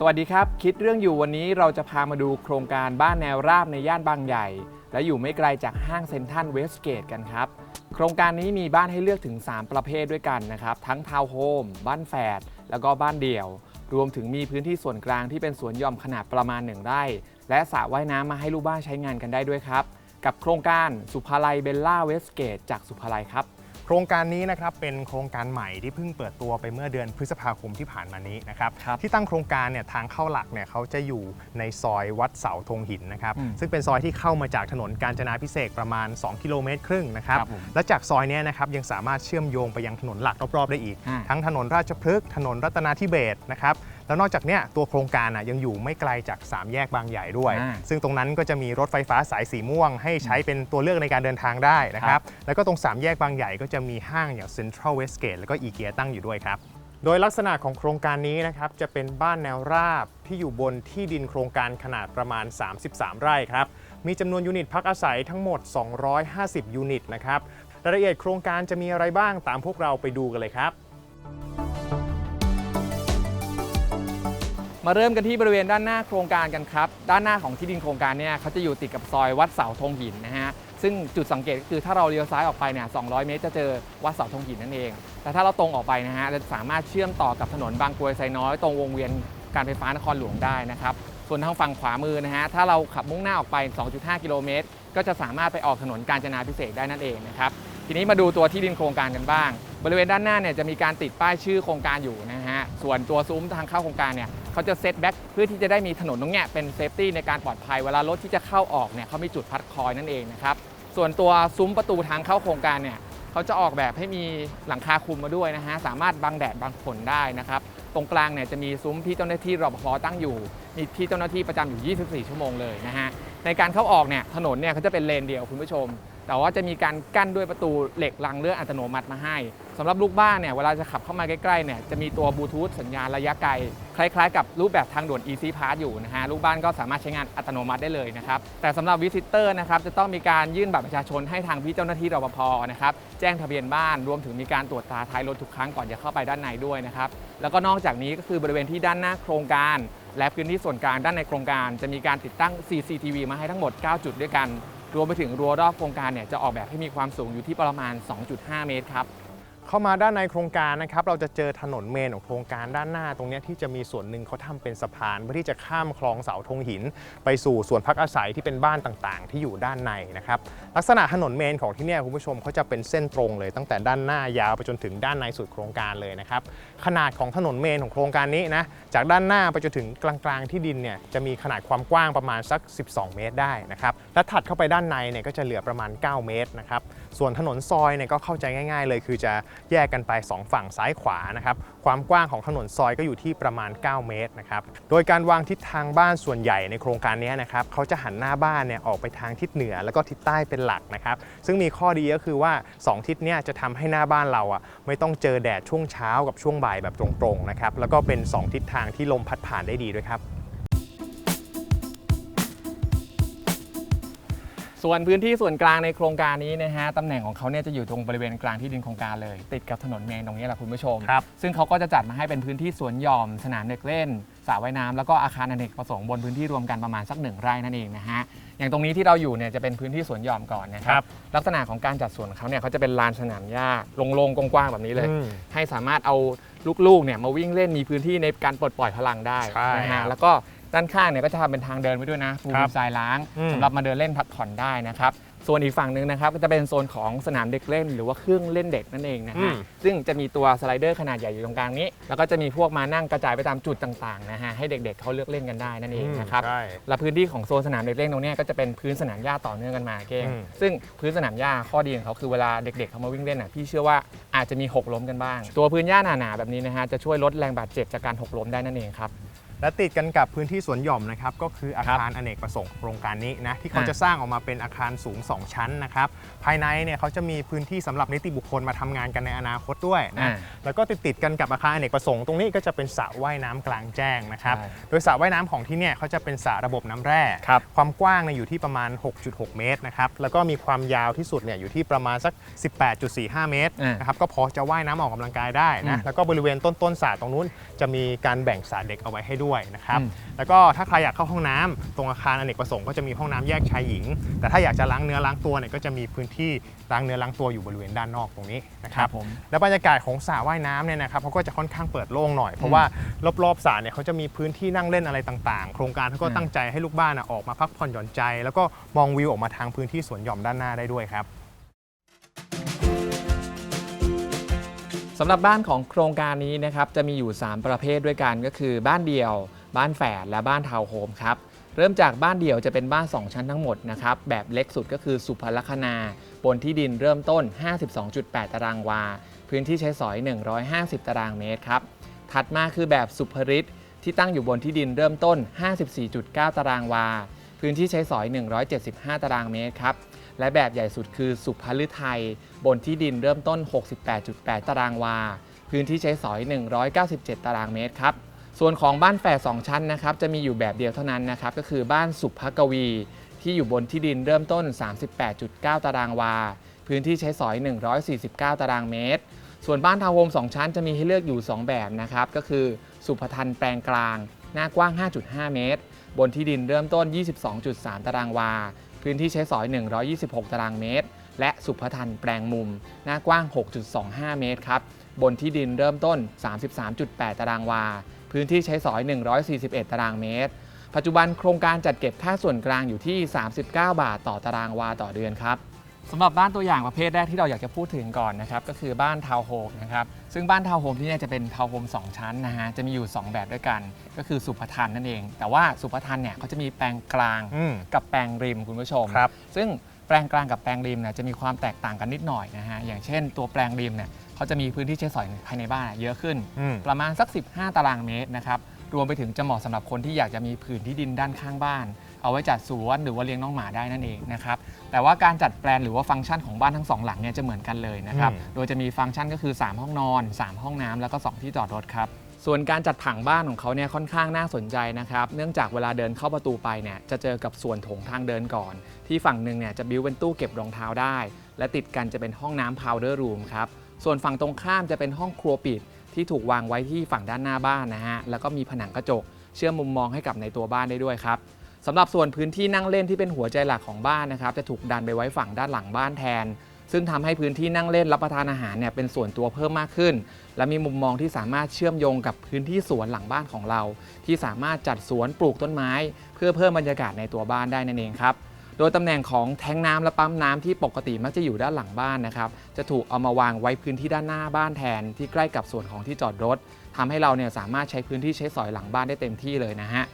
สวัสดีครับ คิดเรื่องอยู่วันนี้เราจะพามาดูโครงการบ้านแนวราบในย่านบางใหญ่ และอยู่ไม่ไกลจากห้างเซ็นทรัลเวสเกตกันครับ โครงการนี้มีบ้านให้เลือกถึง 3 ประเภทด้วยกันนะครับ ทั้งทาวน์โฮมบ้านแฝดแล้วก็บ้านเดี่ยว รวมถึงมีพื้นที่ส่วนกลางที่เป็นสวนหย่อมขนาดประมาณ 1 ไร่ และสระว่ายน้ำมาให้ลูกบ้านใช้งานกันได้ด้วยครับ กับโครงการสุภาลัยเบลล่าเวสเกตจากสุภาลัยครับ โครงการนี้นะครับเป็นโครงการใหม่ที่เพิ่งเปิดตัวไปเมื่อเดือนพฤษภาคมที่ผ่านมานี้นะครับครับที่ตั้งโครงการเนี่ยทางเข้าหลักเนี่ยเขาจะอยู่ในซอยวัดเสาธงหินนะครับอืมซึ่งเป็นซอยที่เข้ามาจากถนนกาญจนาพิเศษกประมาณ 2 กิโลเมตรครึ่งนะครับครับผมและจากซอยเนี้นะครับยังสามารถเชื่อมโยงไปยังถนนหลักรอบๆได้อีก อ่า ทั้งถนนราชพฤกษ์ถนนรัตนาธิเบศรนะครับ แล้วนอกจากเนี้ยตัวโครงการอะยังอยู่ไม่ไกลจาก 3 แยกบางใหญ่ด้วย อ่าซึ่งตรงนั้นก็จะมีรถไฟฟ้าสายสีม่วง ให้ใช้เป็นตัวเลือกในการเดินทางได้นะคครัรับ บ แล้วก็ตรง 3 แยกบางใหญ่ก็จะมีห้างอย่าง Central Westgate แล้วก็อีเกียตั้งอยู่ด้วยครับ โดยลักษณะของโครงการนี้นะครับจะเป็นบ้านแนวราบที่อยู่บนที่ดินโครงการขนาดประมาณ 33 ไร่ครับ มีจำนวนยูนิตพักอาศัยทั้งหมด 250 ยูนิตนะครับ รายละเอียดโครงการจะมีอะไรบ้างตามพวกเราไปดูกันเลยครับ มาเริ่มกันที่บริเวณด้านหน้าโครงการกันครับ ด้านหน้าของที่ดินโครงการเนี่ยเขาจะอยู่ติดกับซอยวัดเสาธงหินนะฮะ ซึ่งจุดสังเกตก็คือถ้าเราเลี้ยวซ้ายออกไปเนี่ย 200 เมตรจะเจอวัดเสาธงหินนั่นเอง แต่ถ้าเราตรงออกไปนะฮะเราสามารถเชื่อมต่อกับถนนบางกรวยไซน้อยตรงวงเวียนการไฟฟ้านครหลวงได้นะครับ ส่วนทางฝั่งขวามือนะฮะ ถ้าเราขับมุ่งหน้าออกไป 2.5 กิโลเมตร ก็จะสามารถไปออกถนนกาญจนาพิเศษได้นั่นเองนะครับ ทีนี้มาดูตัวที่ดินโครงการกันบ้าง บริเวณด้านหน้าเนี่ยจะมีการติดป้ายชื่อโครงการอยู่นะฮะ ส่วนตัวซุ้มทางเข้าโครงการเนี่ย เขาจะเซตแบ็กเพื่อที่จะได้มีถนนตรงเนี้ยเป็นเซฟตี้ในการปลอดภัยเวลารถที่จะเข้าออกเนี่ยเขามีจุดพัดคอยนั่นเองนะครับส่วนตัวซุ้มประตูทางเข้าโครงการเนี่ยเขาจะออกแบบให้มีหลังคาคลุมมาด้วยนะฮะสามารถบังแดดบังฝนได้นะครับตรงกลางเนี่ยจะมีซุ้มที่เจ้าหน้าที่รปภตั้งอยู่มีที่เจ้าหน้าที่ประจำอยู่ 24 ชั่วโมงเลยนะฮะในการเข้าออกเนี่ยถนนเนี่ยเขาจะเป็นเลนเดียวคุณผู้ชม แต่ว่าจะมีการกั้นด้วยประตูเหล็กลังเลื่อนอัตโนมัติมาให้สำหรับลูกบ้านเนี่ยเวลาจะขับเข้ามาใกล้ๆเนี่ยจะมีตัวบลูทูธสัญญาณระยะไกล คล้ายๆ กับรูปแบบทางด่วน Easy Pass อยู่นะฮะลูกบ้านก็สามารถใช้งานอัตโนมัติได้เลยนะครับแต่สำหรับวิสิเตอร์นะครับจะต้องมีการยื่นบัตรประชาชนให้ทางพี่เจ้าหน้าที่รปภนะครับแจ้งทะเบียนบ้านรวมถึงมีการตรวจตราท้ายรถทุกครั้งก่อนจะเข้าไปด้านในด้วยนะครับแล้วก็นอกจากนี้ก็คือบริเวณที่ด้านหน้าโครงการ และพื้นที่ส่วนกลางด้านในโครงการ จะมีการติดตั้ง CCTV มาให้ทั้งหมด 9 จุดด้วยกัน รวมไปถึงรั้วรอบโครงการเนี่ยจะออกแบบให้มีความสูงอยู่ที่ประมาณ 2.5 เมตรครับ เข้ามาด้านในโครงการนะครับ เราจะเจอถนนเมนของโครงการด้านหน้าตรงนี้ที่จะมีส่วนหนึ่งเขาทำเป็นสะพาน เพื่อที่จะข้ามคลองเสาธงหิน ไปสู่ส่วนพักอาศัยที่เป็นบ้านต่างๆ ที่อยู่ด้านในนะครับ ลักษณะถนนเมนของที่เนี่ยคุณผู้ชมเขาจะเป็นเส้นตรงเลยตั้งแต่ด้านหน้ายาวไปจนถึงด้านในสุดโครงการเลยนะครับขนาดของถนนเมนของโครงการนี้นะจากด้านหน้าไปจนถึงกลางๆที่ดินเนี่ยจะมีขนาดความกว้างประมาณสัก 12 เมตรได้นะครับและถัดเข้าไปด้านในเนี่ยก็จะเหลือประมาณ 9 เมตรนะครับส่วนถนนซอยเนี่ยก็เข้าใจง่าย ๆ เลยคือจะแยกกันไป 2 ฝั่งซ้ายขวานะครับความกว้างของถนนซอยก็อยู่ที่ประมาณ 9 เมตรนะครับโดยการวางทิศทางบ้านส่วนใหญ่ในโครงการนี้นะครับเขาจะหันหน้าบ้านเนี่ยออกไปทางทิศเหนือ แล้วก็ทิศใต้เป็นหลักนะครับซึ่งมีข้อดีก็คือว่า 2 ทิศเนี่ยจะทำให้หน้าบ้านเราอะไม่ต้องเจอแดดช่วงเช้ากับช่วงบ่ายแบบตรงๆนะครับแล้วก็เป็น 2 ทิศทางที่ลมพัดผ่านได้ดีด้วยครับ ส่วนพื้นที่ส่วนกลางในโครงการนี้นะฮะตำแหน่งของเขาเนี่ยจะอยู่ตรงบริเวณกลางที่ดินโครงการเลย ติดกับถนนเมนตรงนี้แหละคุณผู้ชม ครับ ซึ่งเขาก็จะจัดมาให้เป็นพื้นที่สวนหย่อม สนามเด็กเล่นสระว่ายน้ำแล้วก็อาคารอเนกประสงค์บนพื้นที่รวมกันประมาณสักหนึ่งไร่นั่นเองนะฮะอย่างตรงนี้ที่เราอยู่เนี่ยจะเป็นพื้นที่สวนหย่อมก่อนนะคครัรับบลักษณะของการจัดสวนของเขาเนี่ยเขาจะเป็นลานสนามหญ้าโล่งๆกว้างๆแบบนี้เลย อืมให้สามารถเอาลูกๆเนี่ยมาวิ่งเล่นมีพื้นที่ในการปลดปล่อยพลังได้ใช่นะครัฮะบ แล้วก็ ด้านข้างเนี่ยก็จะทำเป็นทางเดินไว้ด้วยนะปูครับทรายล้างอืม สำหรับมาเดินเล่นพักผ่อนได้นะครับส่วนอีกฝั่งหนึ่งนะครับก็จะเป็นโซนของสนามเด็กเล่น หรือว่าเครื่องเล่นเด็กนั่นเองนะอืฮะมซึ่งจะมีตัวสไลเดอร์ขนาดใหญ่อยู่ตรงกลางนี้ แล้วก็จะมีพวกมานั่งกระจายไปตามจุดต่างๆนะฮะให้เด็กๆเขาเลือกเล่นกันได้นั่นเองนะครับ ใช่ และพื้นที่ของโซนสนามเด็กเล่นตรงเนี้ยก็จะเป็นพื้นสนามหญ้าต่อเนื่องกันมาเก้งอืม ซึ่งพื้นสนามหญ้าข้อดีของเขาคือเวลาเด็กๆเขามาวิ่งเล่นอะพี่เชื่อว่าอาจจะมีหกล้มกันบ้าง ตัวพื้นหญ้าหนาๆแบบนี้นะฮะจะช่วยลดแรงบาดเจ็บจากการหกล้มได้นั่นเองครับ และติดกันกับพื้นที่สวนหย่อมนะครับก็คืออาครับคารอเนกประสงค์โครงการนี้นะที่เขาอ่าจะสร้างออกมาเป็นอาคารสูง 2 ชั้นนะครับภายในเนี่ยเขาจะมีพื้นที่สำหรับนิติบุคคลมาทำงานกันในอนาคตด้วยอ่านะแล้วก็ติดติดๆกันกับอาคารอเนกประสงค์ตรงนี้ก็จะเป็นสระว่ายน้ำกลางแจ้งนะครับใช่โดยสระว่ายน้ำของที่เนี่ยเขาจะเป็นสระระบบน้ำแร่ครับความกว้างเนี่ยอยู่ที่ประมาณ 6.6 เมตรนะครับแล้วก็มีความยาวที่สุดเนี่ยอยู่ที่ประมาณสัก 18.45 เมตรอ่านนะครับก็พอจะว่ายน้ำออกกำลังกายได้นะอืมแล้วก็บริเวณต้นต้นสระตรงนู้นจะมีการแบ่งสระเด็กเอาไว้ให้ด้วยด้วยนะครับอืมแล้วก็ถ้าใครอยากเข้าห้องน้ำตรงอาคารอเนกประสงค์ก็จะมีห้องน้ำแยกชายหญิง แต่ถ้าอยากจะล้างเนื้อล้างตัวเนี่ยก็จะมีพื้นที่ล้างเนื้อล้างตัวอยู่บริเวณด้านนอกตรงนี้นะครับผมแล้วบรรยากาศของสระว่ายน้ำเนี่ยนะครับเขาก็จะค่อนข้างเปิดโล่งหน่อยเพราะว่ารอบๆสระเนี่ยเขาจะมีพื้นที่นั่งเล่นอะไรต่างๆ โครงการเขาก็อืมตั้งใจให้ลูกบ้านอะออกมาพักผ่อนหย่อนใจ แล้วก็มองวิวออกมาทางพื้นที่สวนหย่อมด้านหน้าได้ด้วยครับ สำหรับบ้านของโครงการนี้นะครับจะมีอยู่ 3 ประเภทด้วยกันก็คือ บ้านเดี่ยว บ้านแฝดและบ้านทาวน์โฮมครับเริ่มจากบ้านเดี่ยวจะเป็นบ้าน 2 ชั้นทั้งหมดนะครับแบบเล็กสุดก็คือสุภลักษณาบนที่ดินเริ่มต้น 52.8 ตารางวา พื้นที่ใช้สอย 150 ตารางเมตรครับถัดมาคือแบบสุภริตที่ตั้งอยู่บนที่ดินเริ่มต้น 54.9 ตารางวา พื้นที่ใช้สอย 175 ตารางเมตรครับ และแบบใหญ่สุดคือสุภฤทัยบนที่ดินเริ่มต้น 68.8 ตารางวา พื้นที่ใช้สอย 197 ตารางเมตรครับ ส่วนของบ้านแฝด2ชั้นนะครับจะมีอยู่แบบเดียวเท่านั้นนะครับก็คือบ้านสุภกวี ที่อยู่บนที่ดินเริ่มต้น 38.9 ตารางวา พื้นที่ใช้สอย 149 ตารางเมตร ส่วนบ้านทาวน์โฮม2ชั้นจะมีให้เลือกอยู่ 2 แบบนะครับก็คือสุภทันแปลงกลาง หน้ากว้าง 5.5 เมตร บนที่ดินเริ่มต้น 22.3 ตารางวา พื้นที่ใช้สอย 126 ตารางเมตร และสุพทันแปลงมุม หน้ากว้าง 6.25 เมตรครับ บนที่ดินเริ่มต้น 33.8 ตารางวา พื้นที่ใช้สอย 141 ตารางเมตร ปัจจุบันโครงการจัดเก็บค่าส่วนกลางอยู่ที่ 39 บาทต่อตารางวาต่อเดือนครับ สำหรับบ้านตัวอย่างประเภทแรกที่เราอยากจะพูดถึงก่อนนะครับก็คือบ้านทาวน์โฮมนะครับซึ่งบ้านทาวน์โฮมที่เนี่ยจะเป็นทาวน์โฮม2ชั้นนะฮะจะมีอยู่ 2 แบบด้วยกัน ก็คือสุภทันนั่นเอง แต่ว่าสุภทันเนี่ยเขาจะมีแปลงกลางอืม กับแปลงริมคุณผู้ชม ครับ ซึ่งแปลงกลางกับแปลงริมเนี่ยจะมีความแตกต่างกันนิดหน่อยนะฮะอย่างเช่น ตัวแปลงริมเนี่ยเขาจะมีพื้นที่ใช้สอยภายในบ้านเยอะขึ้น อืม ประมาณสัก 15 ตารางเมตรนะครับ รวมไปถึงจะเหมาะสำหรับคนที่อยากจะมีผืนที่ดินด้านข้างบ้าน เอาไว้จัดสวนหรือว่าเลี้ยงน้องหมาได้นั่นเองนะครับแต่ว่าการจัดแปลนหรือว่าฟังก์ชันของบ้านทั้งสองหลังเนี่ยจะเหมือนกันเลยนะครับอืมโดยจะมีฟังก์ชันก็คือ 3 ห้องนอน 3 ห้องน้ำแล้วก็ 2 ที่จอดรถครับส่วนการจัดผังบ้านของเขาเนี่ยค่อนข้างน่าสนใจนะครับ เนื่องจากเวลาเดินเข้าประตูไปเนี่ยจะเจอกับส่วนโถงทางเดินก่อน ที่ฝั่งหนึ่งเนี่ยจะบิวเป็นตู้เก็บรองเท้าได้ และติดกันจะเป็นห้องน้ำ powder room ครับ ส่วนฝั่งตรงข้ามจะเป็นห้องครัวปิด ที่ถูกวางไว้ที่ฝั่งด้านหน้าบ้านนะฮะ แล้วก็มีผนังกระจก เชื่อมมุมมองให้กับในตัวบ้านได้ด้วยครับ สำหรับส่วนพื้นที่นั่งเล่นที่เป็นหัวใจหลักของบ้านนะครับ จะถูกดันไปไว้ฝั่งด้านหลังบ้านแทน ซึ่งทำให้พื้นที่นั่งเล่นรับประทานอาหารเนี่ยเป็นส่วนตัวเพิ่มมากขึ้น และมีมุมมองที่สามารถเชื่อมโยงกับพื้นที่สวนหลังบ้านของเรา ที่สามารถจัดสวนปลูกต้นไม้ เพื่อเพิ่มบรรยากาศในตัวบ้านได้นั่นเองครับโดยตำแหน่งของแทงน้ำและปั๊มน้ำที่ปกติมักจะอยู่ด้านหลังบ้านนะครับ จะถูกเอามาวางไว้พื้นที่ด้านหน้าบ้านแทนที่ใกล้กับส่วนของที่จอดรถทำให้เราเนี่ยสามารถใช้พื้นที่ใช้สอยหลังบ้านได้เต็มที่เลยนะฮะ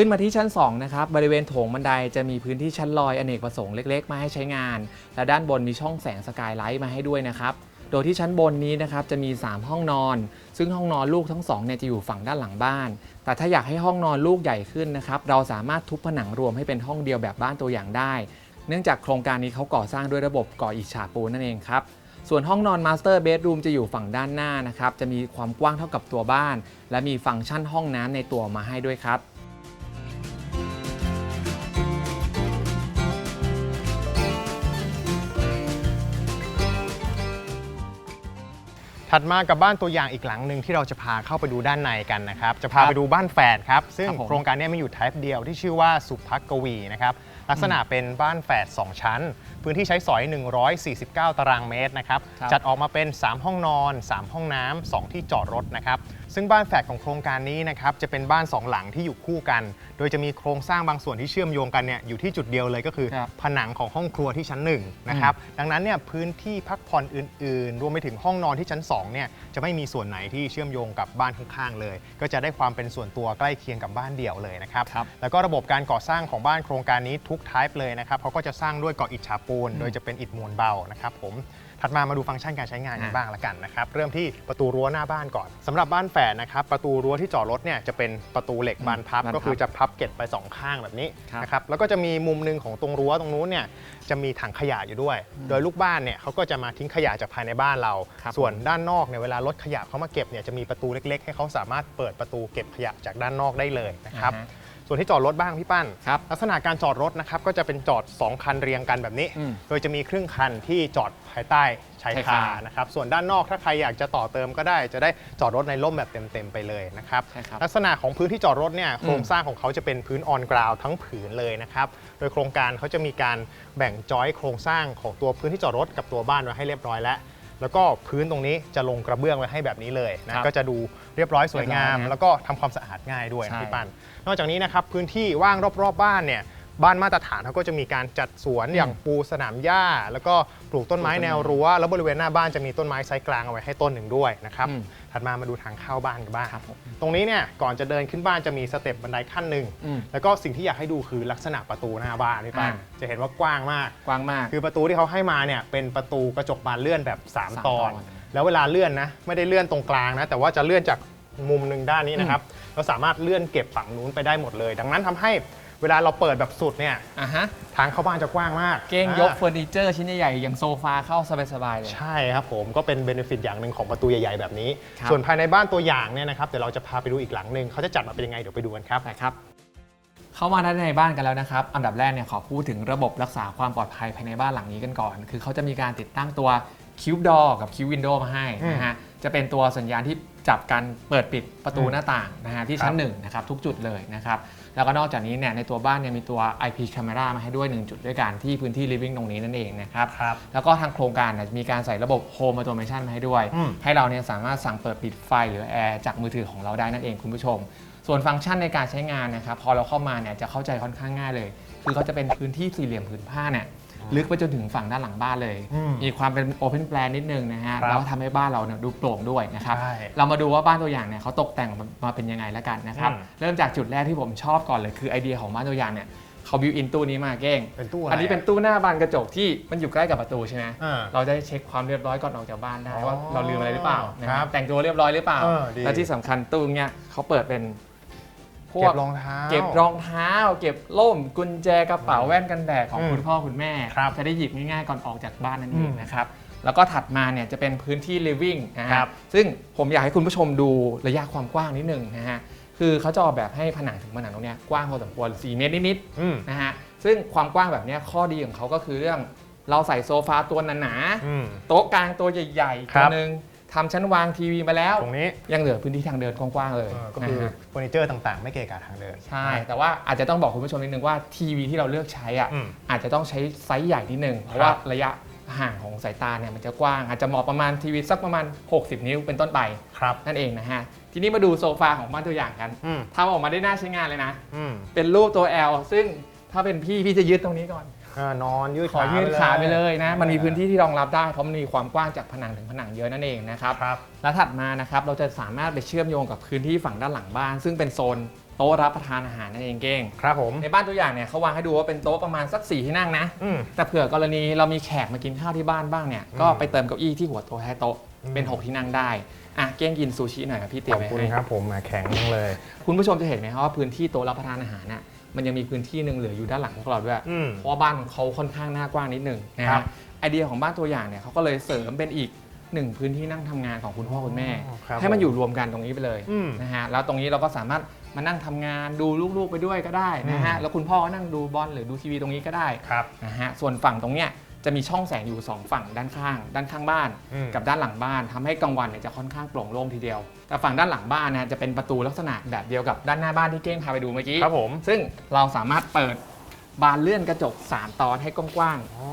ขึ้นมาที่ชั้น 2 นะครับ บริเวณโถงบันไดจะมีพื้นที่ชั้นลอยอเนกประสงค์เล็กๆ มาให้ใช้งาน และด้านบนมีช่องแสงสกายไลท์มาให้ด้วยนะครับ โดยที่ชั้นบนนี้นะครับจะมี 3 ห้องนอน ซึ่งห้องนอนลูกทั้งสองเนี่ยจะอยู่ฝั่งด้านหลังบ้าน แต่ถ้าอยากให้ห้องนอนลูกใหญ่ขึ้นนะครับเราสามารถทุบผนังรวมให้เป็นห้องเดียวแบบบ้านตัวอย่างได้ เนื่องจากโครงการนี้เขาก่อสร้างด้วยระบบก่ออิฐฉาปูนนั่นเองครับส่วนห้องนอนมาสเตอร์เบดรูมจะอยู่ฝั่งด้านหน้านะครับ จะมีความกว้างเท่ากับตัวบ้าน และมีฟังก์ชันห้องน้ำในตัวมาให้ด้วยครับ ถัดมากับบ้านตัวอย่างอีกหลังหนึ่งที่เราจะพาเข้าไปดูด้านในกันนะครับ จะพาครับไปดูบ้านแฝดครับ ซึ่งครับผม โครงการเนี้มีอยู่ type เดียวที่ชื่อว่าสุภักกวีนะครับ ลักษณะเป็นบ้านแฝด2ชั้นพื้นที่ใช้สอย 149 ตารางเมตรนะครับครับจัดออกมาเป็น 3 ห้องนอน 3 ห้องน้ำ2ที่จอดรถนะครับซึ่งบ้านแฝดของโครงการนี้นะครับจะเป็นบ้าน2หลังที่อยู่คู่กัน โดยจะมีโครงสร้างบางส่วนที่เชื่อมโยงกันเนี่ยอยู่ที่จุดเดียวเลยก็คือ ครับ ผนังของห้องครัวที่ชั้นหนึ่งนะครับดังนั้นเนี่ยพื้นที่พักผ่อนอื่นๆ รวมไปถึงห้องนอนที่ชั้น2เนี่ยจะไม่มีส่วนไหนที่เชื่อมโยงกับบ้านข้างๆเลย ก็จะได้ความเป็นส่วนตัวใกล้เคียงกับบ้านเดี่ยวเลยนะครับ ครับ แล้วก็ระบบการก่อสร้างของบ้านโครงการนี้ทุก type เลยนะครับเขาก็จะสร้างด้วยเกาะอิฐฉาปูน โดยจะเป็นอิฐมวลเบานะครับผมถัดมามาดูฟังก์ชันการใช้งานกันอะบ้างละกันนะครับเริ่มที่ประตูรั้วหน้าบ้านก่อนสำหรับบ้านแฝดนะครับประตูรั้วที่จอดรถเนี่ยจะเป็นประตูเหล็กบานพับบานพับก็คือจะพับเก็ตไปสองข้างแบบนี้ครับนะครับแล้วก็จะมีมุมหนึ่งของตรงรั้วตรงนู้นเนี่ยจะมีถังขยะอยู่ด้วย โดยลูกบ้านเนี่ยเขาก็จะมาทิ้งขยะจากภายในบ้านเราครับส่วนด้านนอกเนี่ยเวลารถขยะเขามาเก็บเนี่ยจะมีประตูเล็ก ๆ ให้เขาสามารถเปิดประตูเก็บขยะจากด้านนอกได้เลยนะครับอ่าฮะ ส่วนที่จอดรถบ้างพี่ปั้น ครับลักษณะการจอดรถนะครับก็จะเป็นจอด 2 คันเรียงกันแบบนี้ อืมโดยจะมีครึ่งคันที่จอดภายใต้ชายชายคาคา นะครับ ส่วนด้านนอกถ้าใครอยากจะต่อเติมก็ได้ จะได้จอดรถในร่มแบบเต็มๆไปเลยนะครับ ใช่ครับ ลักษณะของพื้นที่จอดรถเนี่ยโครงสร้างของเขาจะเป็นพื้นออนกราวทั้งผืนเลยนะครับ โดยโครงการเขาจะมีการแบ่งจอยโครงสร้างของตัวพื้นที่จอดรถกับตัวบ้านไว้ให้เรียบร้อยแล้ว แล้วก็พื้นตรงนี้จะลงกระเบื้องไว้ให้แบบนี้เลยนะครับก็จะดูเรียบร้อยสวยงาม เรียบร้อยนะแล้วก็ทำความสะอาดง่ายด้วยใช่ พี่ปั้นนอกจากนี้นะครับพื้นที่ว่างรอบๆบ้านเนี่ย บ้านมาตรฐานเขาก็จะมีการจัดสวนอย่างปูสนามหญ้า แล้วก็ปลูกต้นไม้ปลูกต้นไม้แนวรั้ว แล้วบริเวณหน้าบ้านจะมีต้นไม้ไซส์กลางเอาไว้ให้ต้นหนึ่งด้วยนะครับอืมถัดมามาดูทางเข้าบ้านกันบ้างครับผมตรงนี้เนี่ยก่อนจะเดินขึ้นบ้านจะมีสเต็ปบันไดขั้นหนึ่งอืมแล้วก็สิ่งที่อยากให้ดูคือลักษณะประตูหน้าบ้านพี่ปั้นอ่าจะเห็นว่ากว้างมากกว้างมาก คือประตูที่เขาให้มาเนี่ยเป็นประตูกระจกบานเลื่อนแบบสาม3ตอนตอน แล้วเวลาเลื่อนนะไม่ได้เลื่อนตรงกลางนะแต่ว่าจะเลื่อนจากมุมหนึ่งด้านนี้นะครับเราสามารถเลื่อนเก็บฝั่งนู้นไปได้หมดเลย ดังนั้นทำให้ เวลาเราเปิดแบบสุดเนี่ยอะฮะ ทางเข้าบ้านจะกว้างมากเก้งยกอ่าเฟอร์นิเจอร์ชิ้นใหญ่ๆอย่างโซฟาเข้าสบายๆเลย ใช่ครับผมก็เป็นเบนฟิตอย่างหนึ่งของประตูใหญ่ๆแบบนี้ ครับ ส่วนภายในบ้านตัวอย่างเนี่ยนะครับเดี๋ยวเราจะพาไปดูอีกหลังหนึ่งเขาจะจัดมาเป็นยังไงเดี๋ยวไปดูกันครับ นะครับ เข้ามาด้านในบ้านกันแล้วนะครับ อันดับแรกเนี่ยขอพูดถึงระบบรักษาความปลอดภัยภายในบ้านหลังนี้กันก่อน คือเขาจะมีการติดตั้งตัวคิวดอกับคิววินโดมาให้นะฮะ จะเป็นตัวสัญญาณที่จับการเปิดปิดประตูอืมหน้าต่างนะฮะที่ชั้นครับหนึ่งนะครับทุกจุดเลยนะครับ แล้วก็นอกจากนี้เนี่ยในตัวบ้านเนี่ยมีตัว IP Camera มาให้ด้วย 1 จุดด้วยกันที่พื้นที่ living ตรงนี้นั่นเองนะครับ ครับ แล้วก็ทางโครงการเนี่ยมีการใส่ระบบ Home Automation มาให้ด้วย อืม ให้เราเนี่ยสามารถสั่งเปิดปิดไฟหรือแอร์จากมือถือของเราได้นั่นเองคุณผู้ชม ส่วนฟังก์ชันในการใช้งานนะครับพอเราเข้ามาเนี่ยจะเข้าใจค่อนข้างง่ายเลย คือเขาจะเป็นพื้นที่สี่เหลี่ยมผืนผ้าเนี่ย ลึกไปจนถึงฝั่งด้านหลังบ้านเลย อืมมีความเป็น Open Plan นิดนึงนะฮะ ครับแล้วทำให้บ้านเราเนี่ยดูโปร่งด้วยนะครับ ใช่เรามาดูว่าบ้านตัวอย่างเนี่ยเขาตกแต่งมาเป็นยังไงแล้วกันนะครับ อืม เริ่มจากจุดแรกที่ผมชอบก่อนเลยคือไอเดียของบ้านตัวอย่างเนี่ยเขาบิวอินตู้นี้มาเก้ง เป็นตู้อะไรอันนี้เป็นตู้หน้าบานกระจกที่มันอยู่ใกล้กับประตูใช่ไหม อ่า เราจะได้เช็คความเรียบร้อยก่อนออกจากบ้านได้อ๋อว่าเราลืมอะไรหรือเปล่านะคครัรับบแต่งตัวเรียบร้อยหรือเปล่า เออดี และที่สำคัญตู้เนี้ยเขาเปิดเป็น พวเก็กบรองเท้า เก็บรองเท้า เก็บล่มกุญแจกระเป๋าแว่นกันแดดของอืมคุณพ่อคุณแม่ ครับจะได้หยิบง่ายๆก่อนออกจากบ้านนั่นเองอืมนะครับ แล้วก็ถัดมาเนี่ยจะเป็นพื้นที่ living นะครัฮะบ ซึ่งผมอยากให้คุณผู้ชมดูระยะความกว้างนิดนึงนะฮะคือเขาจะออกแบบให้ผนังถึงผนังตรงเนี้ยกว้างพอสมควร 4 เมตรนิดๆ อืม นะฮะซึ่งความกว้างแบบเนี้ยข้อดีของเขาก็คือเรื่องเราใส่โซฟาตัวหนาอืม ๆโต๊ะกลางตัวใหญ่ๆครัตัวบหนึ่ง ทำชั้นวางทีวีมาแล้ว ตรงนี้ยังเหลือพื้นที่ทางเดินกว้างๆเลยเออก็คือนะฮะ เฟอร์นิเจอร์ต่างๆ ไม่เกะกะทางเดิน ใช่ แต่ว่าอาจจะต้องบอกคุณผู้ชมนิดนึงว่าทีวีที่เราเลือกใช้อะอืมอาจจะต้องใช้ไซส์ใหญ่นิดนึงเพราะครับว่าระยะห่างของสายตาเนี่ยมันจะกว้าง อาจจะเหมาะประมาณทีวีสักประมาณ 60 นิ้วเป็นต้นไปครับ นั่นเองนะฮะ ทีนี้มาดูโซฟาของบ้านตัวอย่างกันอืมทำออกมาได้น่าใช้งานเลยนะ อืมเป็นรูปตัว L ซึ่งถ้าเป็นพี่พี่จะยึดตรงนี้ก่อน เออนอนยืดขอขายืดขาไปเลยนะ มันมีพื้นที่ที่ที่รองรับได้ เพราะมันมีความกว้างจากผนังถึงผนังเยอะนั่นเองนะครับ ครับ แล้วถัดมานะครับเราจะสามารถไปเชื่อมโยงกับพื้นที่ฝั่งด้านหลังบ้าน ซึ่งเป็นโซนโต๊ะรับประทานอาหารนั่นเองเก้งครับผม ในบ้านตัวอย่างเนี่ยเขาวางให้ดูว่าเป็นโต๊ะประมาณสัก4ที่นั่งนะ อืม แต่เผื่อกรณีเรามีแขกมากินข้าวที่บ้านบ้างเนี่ย ก็ไปเติมเก้าอี้ที่หัวโต๊ะท้ายโต๊ะอืมเป็น 6 ที่นั่งได้อะเก้งกินซูชิหน่อยครับพี่เตี๋ขยอบไว้คุณให้ครับผมแหมแข็งจังเลย คุณผู้ชมจะเห็นไหมครับว่าพื้นที่โต๊ะรับประทานอาหารน่ะ มันยังมีพื้นที่หนึ่งเหลืออยู่ด้านหลังพวกเราด้วยอืมเพราะว่าบ้านของเขาค่อนข้างหน้ากว้างนิดหนึ่งนะครัฮะบ ไอเดียของบ้านตัวอย่างเนี่ยเขาก็เลยเสริมเป็นอีกหนึ่งพื้นที่นั่งทำงานของคุณพ่อคุณแม่ อ๋อครับให้มันอยู่รวมกันตรงนี้ไปเลยอืมนะฮะแล้วตรงนี้เราก็สามารถมานั่งทำงานดูลูกๆไปด้วยก็ได้นะฮะอืม แล้วคุณพ่อก็นั่งดูบอลหรือดูทีวีตรงนี้ก็ได้ ครับ นะฮะส่วนฝั่งตรงเนี้ยจะมีช่องแสงอยู่สองฝั่งด้านข้าง ด้านข้างบ้าน อืมกับด้านหลังบ้านทำให้กลางวันเนี่ยจะค่อนข้างโปร่งโล่งทีเดียว แต่ฝั่งด้านหลังบ้านนะจะเป็นประตูลักษณะแบบเดียวกับด้านหน้าบ้านที่เก้งพาไปดูเมื่อกี้ครับผม ซึ่งเราสามารถเปิดบานเลื่อนกระจก 3 ตอนให้กว้างอ๋อ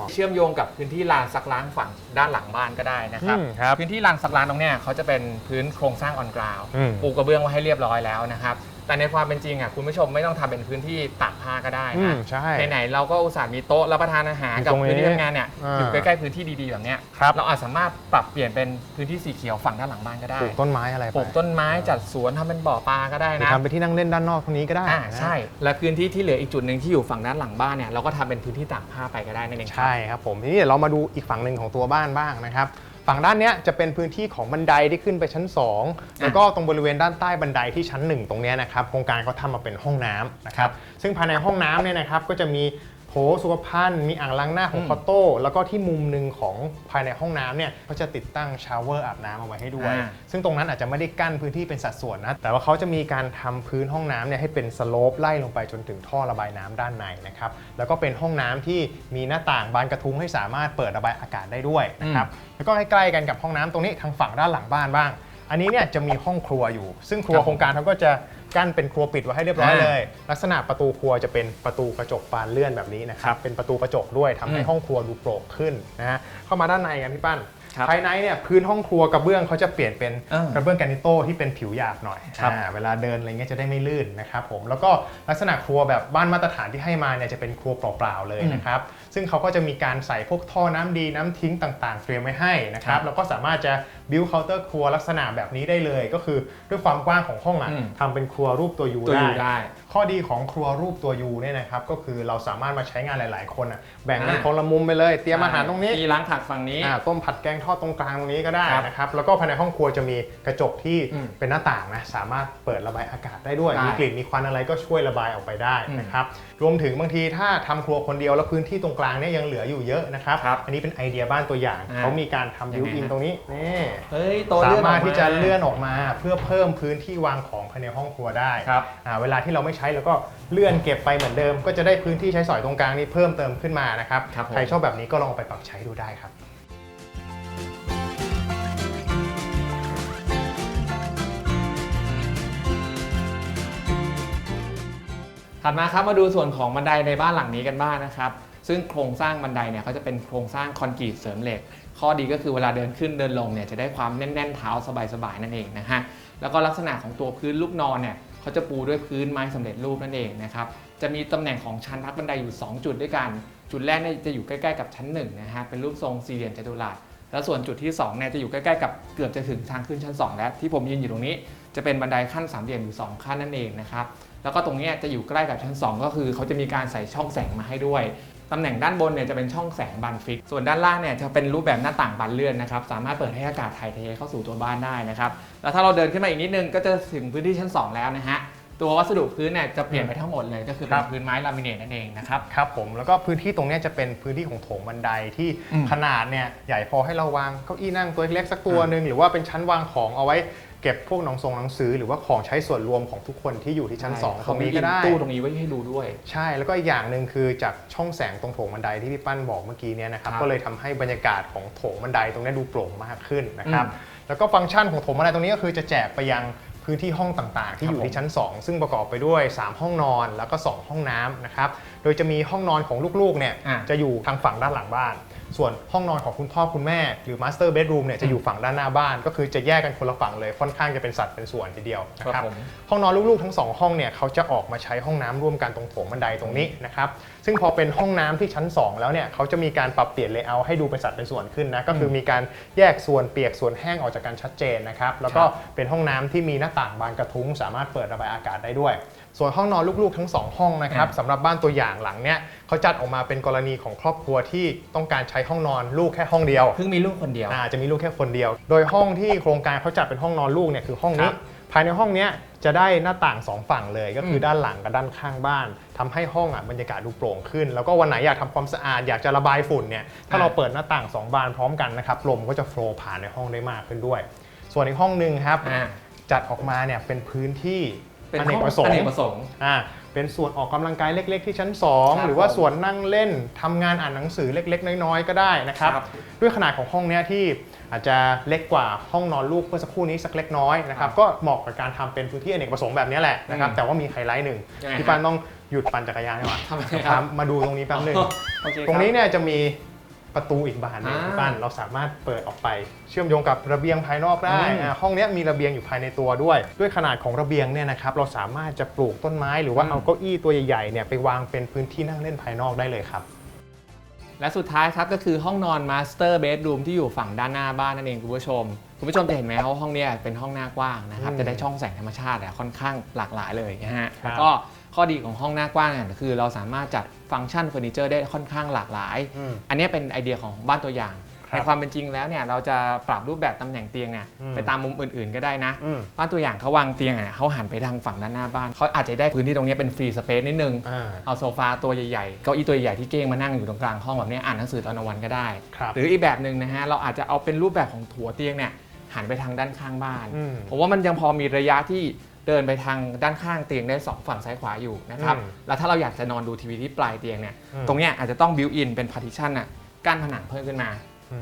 ๆเชื่อมโยงกับพื้นที่ลานซักล้างฝั่งด้านหลังบ้านก็ได้นะครับอืมครับ พื้นที่ลานซักล้างตรงเนี้ยเขาจะเป็นพื้นโครงสร้างออนกราวอืมปูกระเบื้องไว้ให้เรียบร้อยแล้วนะครับ แต่ในความเป็นจริงอะคุณผู้ชมไม่ต้องทำเป็นพื้นที่ตากผ้าก็ได้อืมนะใช่ไหนๆเราก็อุตส่าห์มีโต๊ะรับประทานอาหารอยู่กับตรงนี้พื้นที่ทำงานเนี่ยอ่าอยู่ใกล้ๆพื้นที่ดีๆแบบเนี้ยครับ เราอาจสามารถปรับเปลี่ยนเป็นพื้นที่สีเขียวฝั่งด้านหลังบ้านก็ได้ปลูกต้นไม้อะไรไปปลูกต้นไม้จัดสวนทำเป็นบ่อปลาก็ได้หรือนะ ทำเป็นที่นั่งเล่นด้านนอกตรงนี้ก็ได้อ่านะใช่ และพื้นที่ที่เหลืออีกจุดหนึ่งที่อยู่ฝั่งด้านหลังบ้านเนี่ยเราก็ทำเป็นพื้นที่ตากผ้าไปก็ได้นั่นเองครับ ใช่ครับผมทีนี้เดี๋ยวเรามาดูอีกฝั่งหนึ่งของตัวบ้านบ้างนะครับ ฝั่งด้านเนี้ยจะเป็นพื้นที่ของบันไดที่ขึ้นไปชั้น 2 แล้วก็ตรงบริเวณด้านใต้บันไดที่ชั้น 1 ตรงเนี้ยนะครับโครงการเขาทำมาเป็นห้องน้ำนะครับซึ่งภายในห้องน้ำเนี่ยนะครับก็จะมี โถสุขภัณฑ์มีอ่างล้างหน้าของอืมคอตโต้แล้วก็ที่มุมหนึ่งของภายในห้องน้ำเนี่ยเขาจะติดตั้งชาวเวอร์อาบน้ำเอาไว้ให้ด้วย อ่า ซึ่งตรงนั้นอาจจะไม่ได้กั้นพื้นที่เป็นสัดส่วนนะ แต่ว่าเขาจะมีการทำพื้นห้องน้ำเนี่ยให้เป็นสโลปไล่ลงไปจนถึงท่อระบายน้ำด้านในนะครับ แล้วก็เป็นห้องน้ำที่มีหน้าต่างบานกระทุ้งให้สามารถเปิดระบายอากาศได้ด้วยนะครับ แล้วก็ใกล้ๆกันกับห้องน้ำตรงนี้ทางฝั่งด้านหลังบ้านบ้าง อันนี้เนี่ยจะมีห้องครัวอยู่ ซึ่งครัวครับโครงการเขาก็จะ กั้นเป็นครัวปิดไว้ให้เรียบร้อยอ่าเลย ลักษณะประตูครัวจะเป็นประตูกระจกบานเลื่อนแบบนี้นะครับเป็นประตูกระจกด้วยทำให้อืมห้องครัวดูโปร่งขึ้นนะฮะเข้ามาด้านในกันพี่ปั้นครับภายในเนี่ยพื้นห้องครัวกระเบื้องเขาจะเปลี่ยนเป็นเออกระเบื้องแกรนิโต้ที่เป็นผิวหยาบหน่อยครับอ่าเวลาเดินอะไรเงี้ยจะได้ไม่ลื่นนะครับผมแล้วก็ลักษณะครัวแบบบ้านมาตรฐานที่ให้มาเนี่ยจะเป็นครัวเปล่าๆเลยอืมนะครับซึ่งเขาก็จะมีการใส่พวกท่อน้ำดีน้ำทิ้งต่าง ๆ เตรียมไว้ให้นะคครัรับบแล้วก็สามารถจะ บิวเคาน์เตอร์ครัวลักษณะแบบนี้ได้เลย ก็คือด้วยความกว้างของห้องอะอืมทำเป็นครัวรูปตัวยูตัวได้อยู่ได้ ข้อดีของครัวรูปตัวยูเนี่ยนะครับก็คือเราสามารถมาใช้งานหลาย ๆ คนอะแบ่งกันอ่า คนละมุมไปเลย เตรียมอาหารตรงนี้มีล้างผักฝั่งนี้ อ่าต้มผัดแกงทอดตรงกลางตรงนี้ก็ได้ครับนะครับ แล้วก็ภายในห้องครัวจะมีกระจกที่อืมเป็นหน้าต่างนะสามารถเปิดระบายอากาศได้ด้วย ได้มีกลิ่นมีควันอะไรก็ช่วยระบายออกไปได้อืมนะครับรวมถึงบางทีถ้าทำครัวคนเดียวแล้วพื้นที่ตรงกลางเนี่ยยังเหลืออยู่เยอะนะครับ ครับอันนี้เป็นไอเดียบ้านตัวอย่าง อ่าเขามีการทำยับิงวไงอินฮะ ตรงนี้นี่เฮ้ยโตเลื่สาอนออกมารถที่จะมาเลื่อนออกมาเพื่อเพิ่มพื้นที่วางของภายในห้องครัวได้ครับอ่าเวลาที่เราไม่ใช้เราก็เลื่อนเก็บไปเหมือนเดิม ก็จะได้พื้นที่ใช้สอยตรงกลางนี้เพิ่มเติมขึ้นมานะครับครับผม ใครชอบแบบนี้ก็ลองเอาไปปรับใช้ดูได้ครับ ถัดมาครับมาดูส่วนของบันไดในบ้านหลังนี้กันบ้างนะครับ ซึ่งโครงสร้างบันไดเนี่ยเขาจะเป็นโครงสร้างคอนกรีตเสริมเหล็ก ข้อดีก็คือเวลาเดินขึ้นเดินลงเนี่ยจะได้ความแน่นๆเท้าสบายๆนั่นเองนะฮะแล้วก็ลักษณะของตัวพื้นลูกนอนเนี่ยเขาจะปูด้วยพื้นไม้สำเร็จรูปนั่นเองนะครับจะมีตำแหน่งของชั้นพักบันไดอยู่ 2 จุดด้วยกัน จุดแรกเนี่ยจะอยู่ใกล้ๆกับชั้น1นะฮะเป็นรูปทรงสี่เหลี่ยมจัตุรัสแล้วส่วนจุดที่2เนี่ยจะอยู่ใกล้ๆกับเกือบจะถึงทางขึ้นชั้น 2 แล้วที่ผมยืนอยู่ตรงนี้ จะเป็นบันไดขั้นสามเหลี่ยมอยู่ 2 ขั้นนั่นเองนะครับแล้วก็ตรงนี้จะอยู่ใกล้กับชั้น 2 ก็คือเขาจะมีการใส่ช่องแสงมาให้ด้วย ตำแหน่งด้านบนเนี่ยจะเป็นช่องแสงบานฟิก ส่วนด้านล่างเนี่ยจะเป็นรูปแบบหน้าต่างบานเลื่อนนะครับ สามารถเปิดให้อากาศถ่ายเทเข้าสู่ตัวบ้านได้นะครับ แล้วถ้าเราเดินขึ้นมาอีกนิดนึงก็จะถึงพื้นที่ชั้น 2 แล้วนะฮะ ตัววัสดุพื้นเนี่ยจะเปลี่ยนไปทั้งหมดเลยก็คือเป็ครันบพื้นไม้ลามิเนตนั่นเองนะครับ ครับผมแล้วก็พื้นที่ตรงเนี้ยจะเป็นพื้นที่ของโถงบันไดที่อืมขนาดเนี่ยใหญ่พอให้เราวางเก้าอี้นั่งตัวเล็กๆสักตัวหนึ่งหรือว่าเป็นชั้นวางของเอาไว้ เก็บพวกหนังทรงหนังสือหรือว่าของใช้ส่วนรวมของทุกคนที่อยู่ที่ชั้น 2 ตรงนี้ก็ได้ตู้ตรงนี้ไว้ให้ดูด้วย ใช่แล้วก็อีกอย่างหนึ่งคือจากช่องแสงตรงโถงบันไดที่พี่ปั้นบอกเมื่อกี้เนี่ยนะครับครับก็เลยทำให้บรรยากาศของโถงบันไดตรงนี้ดูโปร่งมากขึ้นนะครับอืมแล้วก็ฟังก์ชันของโถงบันไดตรงนี้ก็คือจะแจกไปยังพื้นที่ห้องต่างๆ ที่อยู่ที่ชั้น 2 ซึ่งประกอบไปด้วย 3 ห้องนอนแล้วก็ 2 ห้องน้ำนะครับโดยจะมีห้องนอนของลูกๆเนี่ยอะจะอยู่ทางฝั่งด้านหลังบ้าน ส่วนห้องนอนของคุณพ่อคุณแม่หรือมาสเตอร์เบดรูมเนี่ยจะอยู่ฝั่งด้านหน้าบ้าน ก็คือจะแยกกันคนละฝั่งเลยค่อนข้างจะเป็นสัดเป็นส่วนทีเดียวนะคครัรับบผมห้องนอนลูกๆทั้งสองห้องเนี่ยเขาจะออกมาใช้ห้องน้ำร่วมกันตรงโถงบันไดตรงนี้นะครับซึ่งพอเป็นห้องน้ำที่ชั้น 2 แล้วเนี่ยเขาจะมีการปรับเปลี่ยนเลเยอร์ให้ดูเป็นสัดเป็นส่วนขึ้นนะก็คือมีการแยกส่วนเปียกส่วนแห้งออกจากกันชัดเจนนะครับแล้วก็ครับเป็นห้องน้ำที่มีหน้าต่างบานกระทุ้ง สามารถเปิดระบายอากาศได้ด้วย ส่วนห้องนอนลูกๆทั้งสองห้องนะครับอ่าสำหรับบ้านตัวอย่างหลังเนี่ยเขาจัดออกมาเป็นกรณีของครอบครัวที่ต้องการใช้ห้องนอนลูกแค่ห้องเดียว เพิ่งมีลูกคนเดียว อาจะมีลูกแค่คนเดียว โดยห้องที่โครงการเขาจัดเป็นห้องนอนลูกเนี่ยคือห้องนี้ ครับ ภายในห้องเนี้ยจะได้หน้าต่างสองฝั่งเลยก็คืออมด้านหลังกับด้านข้างบ้านทำให้ห้องอะบรรยากาศดูโปร่งขึ้น แล้วก็วันไหนอยากทำความสะอาดอยากจะระบายฝุ่นเนี่ยถ้าเราเปิดหน้าต่างสองบานพร้อมกันนะครับลมก็จะโฟลว์ผ่านในห้องได้มากขึ้นด้วย ส่วนอีกห้องหนึ่งครับอ่าจัดออกมาเนี่ยเป็นพื้นที่เป็นอห้เนอกงประสงอค์เนกประสงค์อ่าเป็นส่วนออกกำลังกายเล็ก ๆ ที่ชั้นครั2บหรือว่าผมส่วนนั่งเล่นทำงานอ่านหนังสือเล็ก ๆ น้อยๆก็ได้นะครับครับด้วยขนาดของห้องเนี้ยที่ อาจจะเล็กกว่าห้องนอนลูกเมื่อสักครู่นี้สักเล็กน้อยนะครับครับก็เหมาะกับการทำเป็นพื้นที่อเนกประสงค์แบบนี้แหละนะครับอืมแต่ว่ามีไฮไลท์หนึ่งยังไงที่ฮะปานต้องหยุดปั่นจักรยานก่อนทำไมคครัรับบมาดูตรงนี้แป๊บหนึงโอเคคบตรงนี้เนี่ยจะมีประตูอีกบานหนึงอ่าที่บ้านเราสามารถเปิดออกไป เชื่อมโยงกับระเบียงภายนอกได้อืมอ่าห้องเนี้ยมีระเบียงอยู่ภายในตัวด้วย ด้วยขนาดของระเบียงเนี่ยนะครับเราสามารถจะปลูกต้นไม้หรือว่าอืมเอาเก้าอี้ตัวใหญ่ๆเนี่ยไปวางเป็นพื้นที่นั่งเล่นภายนอกได้เลยครับ และสุดท้ายครับก็คือห้องนอน Master Bedroom ที่อยู่ฝั่งด้านหน้าบ้านนั่นเองคุณผู้ชม คุณผู้ชมจะเห็นไหมว่าห้องเนี้ยเป็นห้องหน้ากว้างนะครับ อืมจะได้ช่องแสงธรรมชาติอะค่อนข้างหลากหลายเลยนะฮะครับ แล้วก็ข้อดีของห้องหน้ากว้างเนี่ยคือเราสามารถจัดฟังก์ชันเฟอร์นิเจอร์ได้ค่อนข้างหลากหลาย อืม อันเนี้ยเป็นไอเดียของบ้านตัวอย่างครับ ในความเป็นจริงแล้วเนี่ยเราจะปรับรูปแบบตำแหน่งเตียงเนี่ยอืมไปตามมุมอื่นๆก็ได้นะอืมบ้านตัวอย่างเขาวางเตียงเนี่ยเขาหันไปทางฝั่งด้านหน้าบ้านเขาอาจจะได้พื้นที่ตรงนี้เป็นฟรีสเปซนิดนึงอ่าเอาโซฟาตัวใหญ่ๆเก้าอี้ตัวใหญ่ที่เก้งมานั่งอยู่ตรงกลางห้องแบบนี้อ่านหนังสือตอนกลางวันก็ได้ครับหรืออีกแบบหนึ่งนะฮะเราอาจจะเอาเป็นรูปแบบของถัวเตียงเนี่ยหันไปทางด้านข้างบ้านอืมผมว่ามันยังพอมีระยะที่เดินไปทางด้านข้างเตียงได้สองฝั่งซ้ายขวาอยู่นะครับอืมแล้วถ้าเราอยากจะนอนดูทีวีที่ปลายเตียงเนี่ยอืมตรงเนี้ยอาจจะต้องบิวอินเป็นพาร์ติชันน่ะกั้นผนังเพิ่มขึ้นมา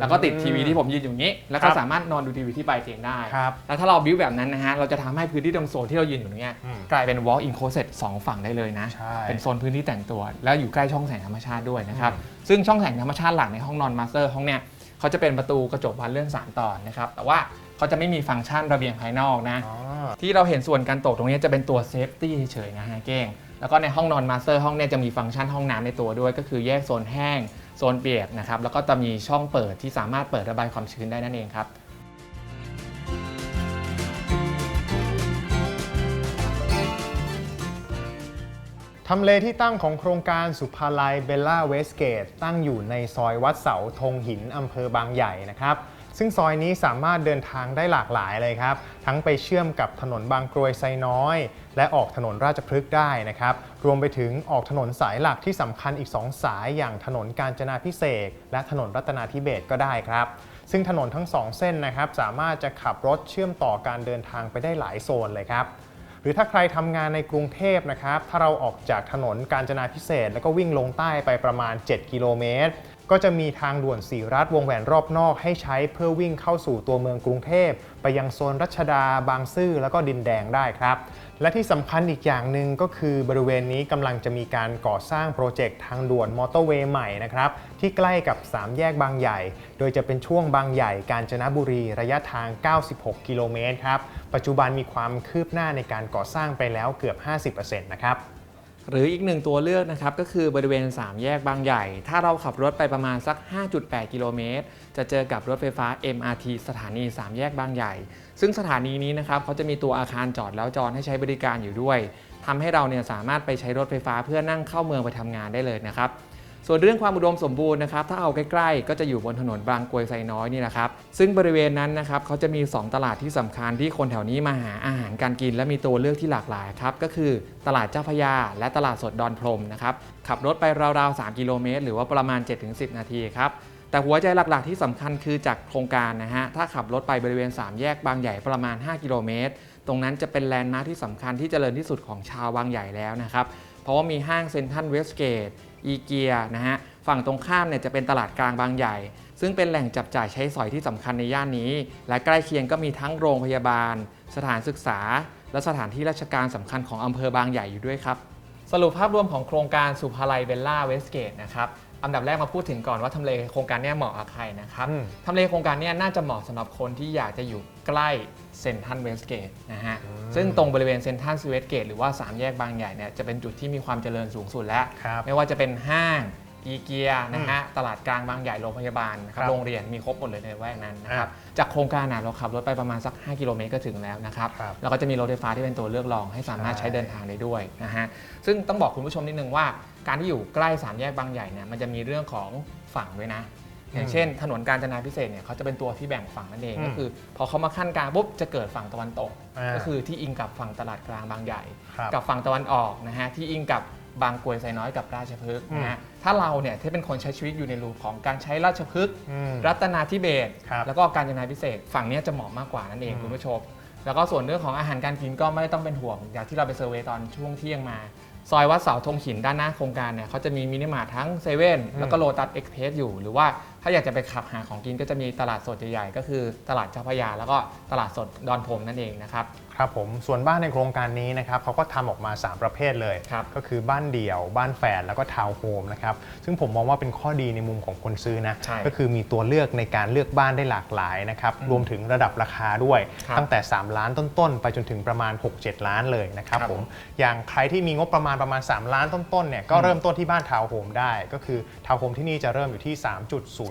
แล้วก็ติดทีวีที่ผมยืนอยู่อย่างนี้ แล้วก็ครับสามารถนอนดูทีวีที่ปลายเตียงได้ ครับแล้วถ้าเราบิวแบบนั้นนะฮะ เราจะทำให้พื้นที่ตรงโซนที่เรายืนอยู่ตรงเนี้ยอืมกลายเป็น walk in closet สองฝั่งได้เลยนะ ใช่เป็นโซนพื้นที่แต่งตัว แล้วอยู่ใกล้ช่องแสงธรรมชาติด้วยนะครับ ซึ่งช่องแสงธรรมชาติหลักในห้องนอนมาสเตอร์ห้องเนี้ยเขาจะเป็นประตูกระจกบานเลื่อนสามตอนนะครับ แต่ว่าเขาจะไม่มีฟังก์ชันระเบียงภายนอกนะ อ๋อ ที่เราเห็นส่วนการตกตรงนี้จะเป็นตัวเซฟตี้เฉยๆนะฮะเก้ง แล้วก็ในห้องนอนมาสเตอร์ห้องเนี่ยจะมีฟังก์ชันห้องน้ำในตัวด้วย ก็คือแยกโซนแห้ง โซนเปียกนะครับแล้วก็จะมีช่องเปิดที่สามารถเปิดระบายความชื้นได้นั่นเองครับทำเลที่ตั้งของโครงการสุภาลัยเบลล่าเวสเกตตั้งอยู่ในซอยวัดเสาธงหินอำเภอบางใหญ่นะครับ ซึ่งซอยนี้สามารถเดินทางได้หลากหลายเลยครับ ทั้งไปเชื่อมกับถนนบางกรวยไซน้อย และออกถนนราชพฤกษ์ได้นะครับ รวมไปถึงออกถนนสายหลักที่สำคัญอีก 2 สายอย่างถนนกาญจนาพิเศษและถนนรัตนาธิเบศก็ได้ครับซึ่งถนนทั้งสองเส้นนะครับสามารถจะขับรถเชื่อมต่อการเดินทางไปได้หลายโซนเลยครับหรือถ้าใครทำงานในกรุงเทพนะครับ ถ้าเราออกจากถนนกาญจนาพิเศษ แล้วก็วิ่งลงใต้ไปประมาณ 7 กิโลเมตร ก็จะมีทางด่วนสีรัฐวงแหวนรอบนอกให้ใช้เพื่อวิ่งเข้าสู่ตัวเมืองกรุงเทพ ไปยังโซนรัชดาบางซื่อแล้วก็ดินแดงได้ครับ และที่สำคัญอีกอย่างหนึ่งก็คือบริเวณนี้กำลังจะมีการก่อสร้างโปรเจกต์ทางด่วนมอเตอร์เวย์ใหม่นะครับที่ใกล้กับ 3 แยกบางใหญ่ โดยจะเป็นช่วงบางใหญ่กาญจนบุรีระยะทาง 96 กิโลเมตรครับปัจจุบันมีความคืบหน้าในการก่อสร้างไปแล้วเกือบ 50%นะครับ หรืออีกหนึ่งตัวเลือกนะครับก็คือบริเวณ 3 แยกบางใหญ่ ถ้าเราขับรถไปประมาณสัก 5.8 กิโลเมตร จะเจอกับรถไฟฟ้า MRT สถานี 3 แยกบางใหญ่ ซึ่งสถานีนี้นะครับเขาจะมีตัวอาคารจอดแล้วจอดให้ใช้บริการอยู่ด้วยทำให้เราเนี่ยสามารถไปใช้รถไฟฟ้าเพื่อนั่งเข้าเมืองไปทำงานได้เลยนะครับ ส่วนเรื่องความอุดมสมบูรณ์นะครับถ้าเอาใกล้ๆ ก็จะอยู่บนถนนบางกรวยไซน้อยนี่นะครับซึ่งบริเวณนั้นนะครับเขาจะมี 2 ตลาดที่สำคัญที่คนแถวนี้มาหาอาหารการกิน และมีตัวเลือกที่หลากหลายครับก็คือตลาดเจ้าพยา และตลาดสดดอนพรมนะครับขับรถไปราวๆ 3 กิโลเมตร หรือว่าประมาณ 7-10 นาทีครับแต่หัวใจหลักๆ ที่สำคัญคือจากโครงการนะฮะ ถ้าขับรถไปบริเวณ 3 แยกบางใหญ่ประมาณ 5 กิโลเมตร ตรงนั้นจะเป็นแลนด์มาร์คที่สำคัญที่เจริญที่สุดของชาวบางใหญ่แล้วนะครับ เพราะว่ามีห้างเซ็นทรัลเวสเกต อีเกียนะฮะฝั่งตรงข้ามเนี่ยจะเป็นตลาดกลางบางใหญ่ ซึ่งเป็นแหล่งจับจ่ายใช้สอยที่สำคัญในย่านนี้ และใกล้เคียงก็มีทั้งโรงพยาบาล สถานศึกษา และสถานที่ราชการสำคัญของอำเภอบางใหญ่อยู่ด้วยครับ สรุปภาพรวมของโครงการสุภาลัยเบลล่าเวสเกตนะครับอันดับแรกมาพูดถึงก่อนว่าทำเลโครงการเนี้เหมาะกับใครนะครับอืมทำเลโครงการเนี้น่าจะเหมาะสำหรับคนที่อยากจะอยู่ใกล้ เซนทันเวสเกตนะฮะซึ่งตรงบริเวณเซนทันเวสเกตหรือว่า 3 แยกบางใหญ่เนี่ยจะเป็นจุดที่มีความเจริญสูงสุดแล้วครับไม่ว่าจะเป็นห้างอีเกียนะฮะตลาดกลางบางใหญ่โรงพยาบาลนะครับครับโรงเรียนมีครบหมดเลยในแวกนั้นนะครับอ่จากโครงการน่ะเราขับรถไปประมาณสัก 5 กิโลเมตรก็ถึงแล้วนะครับครับแล้วก็จะมีรถไฟฟ้าที่เป็นตัวเลือกรองให้สามารถใช่ใช้เดินทางได้ด้วยนะฮะซึ่งต้องบอกคุณผู้ชมนิดนึงว่า การที่อยู่ใกล้สามแยกบางใหญ่เนี่ยมันจะมีเรื่องของฝั่งด้วยนะ อย่างเช่น ถนนกาญจนาพิเศษกเนี่ยเขาจะเป็นตัวที่แบ่งฝั่งนั่นเองอืมก็คือ พอเขามาขั้นกลางปุ๊บจะเกิดฝั่งตะวันตก อ่าก็คือที่อิงกับฝั่งตลาดกลางบางใหญ่ ครับกับฝั่งตะวันออกนะฮะที่อิงกับบางกรวยไซน้อยกับราชพฤกษ์นะฮะถ้าเราเนี่ยที่เป็นคนใช้ชีวิตอยู่ในรูปของการใช้ราชพฤกษ์อืมรัตนาธิเบศรครับแล้วก็การจนาพิเศษกฝั่งเนี้ยจะเหมาะมากกว่านั่นเองอืม คุณผู้ชมแล้วก็ส่วนเรื่องของอาหารการกินก็ไม่ต้องเป็นห่วงอย่างที่เราไปเซอร์เวย์ตอนช่วงเที่ยงมา ซอยวัดเสาธงหินด้านหน้าโครงการเนี่ยเขาจะมีมินิมาร์ททั้งเซเว่นแล้วก็โลตัสเอ็กเพสอยู่ หรือว่าถ้าอยากจะไปขับหาของกินก็จะมีตลาดสดใหญ่ๆ ก็คือตลาดเจ้าพระยา แล้วก็ตลาดสดดอนพรมนั่นเองนะครับ ครับผมส่วนบ้านในโครงการนี้นะครับเขาก็ทำออกมา 3 ประเภทเลย ครับ ก็คือบ้านเดี่ยว บ้านแฝดแล้วก็ทาวน์โฮมนะครับซึ่งผมมองว่าเป็นข้อดีในมุมของคนซื้อนะ ใช่ก็คือมีตัวเลือกในการเลือกบ้านได้หลากหลายนะครับรวมถึงระดับราคาด้วย ครับตั้งแต่ 3 ล้านต้นๆ ไปจนถึงประมาณ 6-7 ล้านเลยนะครับครับผมอย่างใครที่มีงบประมาณประมาณ 3 ล้านต้นๆเนี่ยก็เริ่มต้นที่บ้านทาวน์โฮมได้ ก็คือทาวน์โฮมที่นี่จะเริ่มอยู่ที่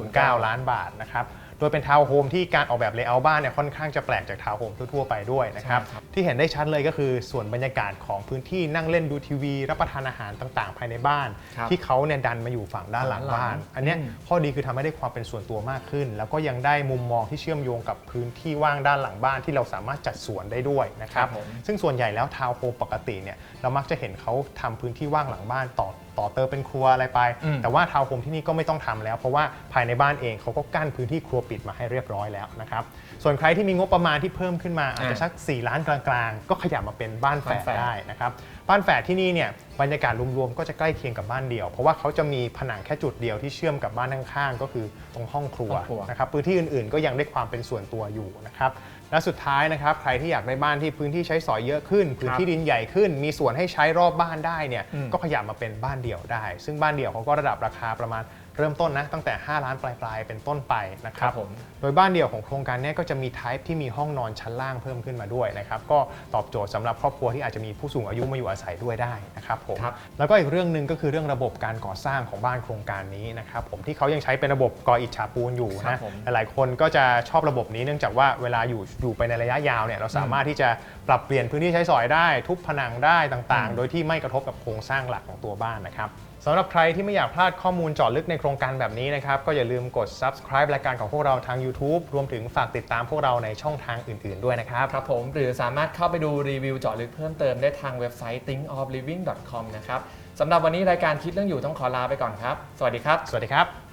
3.09 ล้านบาทนะครับ โดยเป็นทาวน์โฮมที่การออกแบบเลเยอร์บ้านเนี่ยค่อนข้างจะแปลกจากทาวน์โฮมทั่วๆไปด้วยนะครับใช่ครับ ที่เห็นได้ชัดเลยก็คือส่วนบรรยากาศของพื้นที่นั่งเล่นดูทีวี รับประทานอาหารต่างๆ ภายในบ้าน ครับที่เขาเนี่ยดันมาอยู่ฝั่งด้านหลังด้านหลังบ้าน อันเนี้ยอืมข้อดีคือทำให้ได้ความเป็นส่วนตัวมากขึ้น แล้วก็ยังได้มุมมองที่เชื่อมโยงกับพื้นที่ว่างด้านหลังบ้านที่เราสามารถจัดสวนได้ด้วยนะครับ ครับผม ซึ่งส่วนใหญ่แล้วทาวน์โฮมปกติเนี่ยเรามักจะเห็นเขาทำพื้นที่ว่างหลังบ้านต่อ ต่อเติมเป็นครัวอะไรไป อืมแต่ว่าทาวน์โฮมที่นี่ก็ไม่ต้องทำแล้ว เพราะว่าภายในบ้านเองเขาก็กั้นพื้นที่ครัวปิดมาให้เรียบร้อยแล้วนะครับส่วนใครที่มีงบประมาณที่เพิ่มขึ้นมาอาจจะสัก 4 ล้านกลางๆ ก็ขยับมาเป็นบ้านแฝบ้านดแฝด ได้นะครับบ้านแฝดที่นี่เนี่ยบรรยากาศรวมๆก็จะใกล้เคียงกับบ้านเดี่ยว เพราะว่าเขาจะมีผนังแค่จุดเดียวที่เชื่อมกับบ้านข้างๆก็คือตรงห้องครัวห้องครัว นะครับพื้นที่อื่นๆ ก็ยังได้ความเป็นส่วนตัวอยู่นะครับ และสุดท้ายนะครับใครที่อยากได้บ้านที่พื้นที่ใช้สอยเยอะขึ้น พื้นที่ดินใหญ่ขึ้น มีส่วนให้ใช้รอบบ้านได้เนี่ยอืมก็ขยับมาเป็นบ้านเดี่ยวได้ ซึ่งบ้านเดี่ยวเขาก็ระดับราคาประมาณ เริ่มต้นนะตั้งแต่ 5 ล้านปลายๆ เป็นต้นไปนะคครัรับบผมโดยบ้านเดี่ยวของโครงการเนี้ก็จะมี type ที่มีห้องนอนชั้นล่างเพิ่มขึ้นมาด้วยนะครับก็ตอบโจทย์สำหรับครอบครัวที่อาจจะมีผู้สูงอายุมาอยู่อาศัยด้วยได้นะครับผมครับแล้วก็อีกเรื่องหนึ่งก็คือเรื่องระบบการก่อสร้างของบ้านโครงการนี้นะครับผมที่เขายังใช้เป็นระบบกออิฐฉาปูนอยู่ครันะบผมหลายๆคนก็จะชอบระบบนี้เนื่องจากว่าเวลาอยู่อยู่ไปในระยะยาวเนี่ยเราสามารถที่จะปรับเปลี่ยนพื้นที่ใช้สอยได้ ทุบผนังได้ต่างอืมๆโดยที่ไม่กระทบกับโครงสร้างหลักของตัวบ้านนะครับ สำหรับใครที่ไม่อยากพลาดข้อมูลเจาะลึกในโครงการแบบนี้นะครับก็อย่าลืมกด subscribe รายการของพวกเราทาง YouTube รวมถึงฝากติดตามพวกเราในช่องทางอื่น ๆด้วยนะครับ ครับผมหรือสามารถเข้าไปดูรีวิวเจาะลึกเพิ่มเติมได้ทางเว็บไซต์ thinkofliving.com นะครับสำหรับวันนี้รายการคิดเรื่องอยู่ต้องขอลาไปก่อนครับ สวัสดีครับ สวัสดีครับ